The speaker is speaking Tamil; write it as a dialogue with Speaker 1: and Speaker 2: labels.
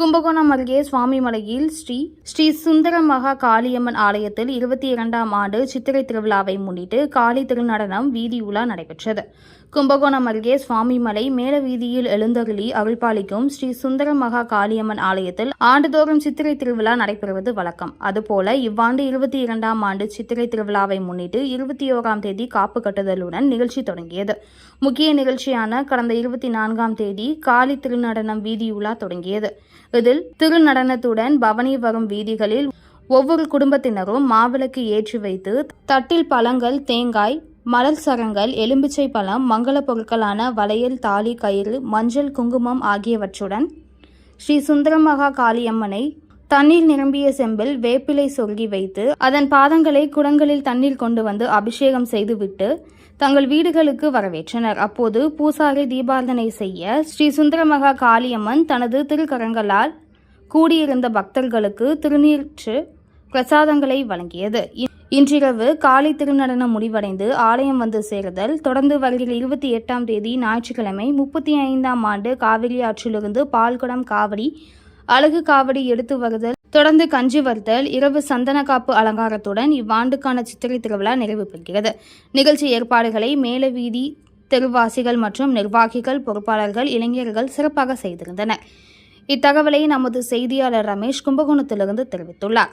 Speaker 1: கும்பகோணம் அருகே சுவாமிமலையில் ஸ்ரீ ஸ்ரீ சுந்தர மகா காளியம்மன் ஆலயத்தில் இருபத்தி இரண்டாம் ஆண்டு சித்திரை திருவிழாவை முன்னிட்டு காளி திருநடனம் வீதி உலா நடைபெற்றது. கும்பகோணம் அருகே சுவாமிமலை மேல வீதியில் எழுந்தருளி அருள்பாலிக்கும் ஸ்ரீ சுந்தர மகா காளியம்மன் ஆலயத்தில் ஆண்டுதோறும் சித்திரை திருவிழா நடைபெறுவது வழக்கம். அதுபோல இவ்வாண்டு இருபத்தி இரண்டாம் ஆண்டு சித்திரை திருவிழாவை முன்னிட்டு இருபத்தி ஓராம் தேதி காப்பு கட்டுதலுடன் நிகழ்ச்சி தொடங்கியது. முக்கிய நிகழ்ச்சியான கடந்த இருபத்தி நான்காம் தேதி காளி திருநடனம் வீதியுலா தொடங்கியது. இதில் திருநடனத்துடன் பவனி வரும் வீதிகளில் ஒவ்வொரு குடும்பத்தினரும் மாவிளக்கு ஏற்றி வைத்து தட்டில் பழங்கள் தேங்காய் மலர் சரங்கள் எலும்பிச்சை பழம் மங்கள பொருட்களான வளையல் தாலி கயிறு மஞ்சள் குங்குமம் ஆகியவற்றுடன் ஸ்ரீ சுந்தரமகா காளியம்மனை தண்ணீர் நிரம்பிய செம்பில் வேப்பிலை சொருகி வைத்து அதன் பாதங்களை குடங்களில் தண்ணீர் கொண்டு வந்து அபிஷேகம் செய்துவிட்டு தங்கள் வீடுகளுக்கு வரவேற்றனர். அப்போது பூசாரி தீபாரதனை செய்ய ஸ்ரீ சுந்தரமகா காளியம்மன் தனது திருக்கரங்களால் கூடியிருந்த பக்தர்களுக்கு திருநீற்று பிரசாதங்களை வழங்கியது. இன்றிரவு காலை திருநடனம் முடிவடைந்து ஆலயம் வந்து சேருதல் தொடர்ந்து வருகிற இருபத்தி எட்டாம் தேதி ஞாயிற்றுக்கிழமை முப்பத்தி ஐந்தாம் ஆண்டு காவிரி ஆற்றிலிருந்து பால்குடம் காவடி அழகு காவடி எடுத்து வருதல் தொடர்ந்து கஞ்சி வறுத்தல் இரவு சந்தன காப்பு அலங்காரத்துடன் இவ்வாண்டுக்கான சித்திரை திருவிழா நிறைவு பெறுகிறது. நிகழ்ச்சி ஏற்பாடுகளை மேலவீதி தெருவாசிகள் மற்றும் நிர்வாகிகள் பொறுப்பாளர்கள் இளைஞர்கள் சிறப்பாக செய்திருந்தனர். இத்தகவலை நமது செய்தியாளர் ரமேஷ் கும்பகோணத்திலிருந்து தெரிவித்துள்ளார்.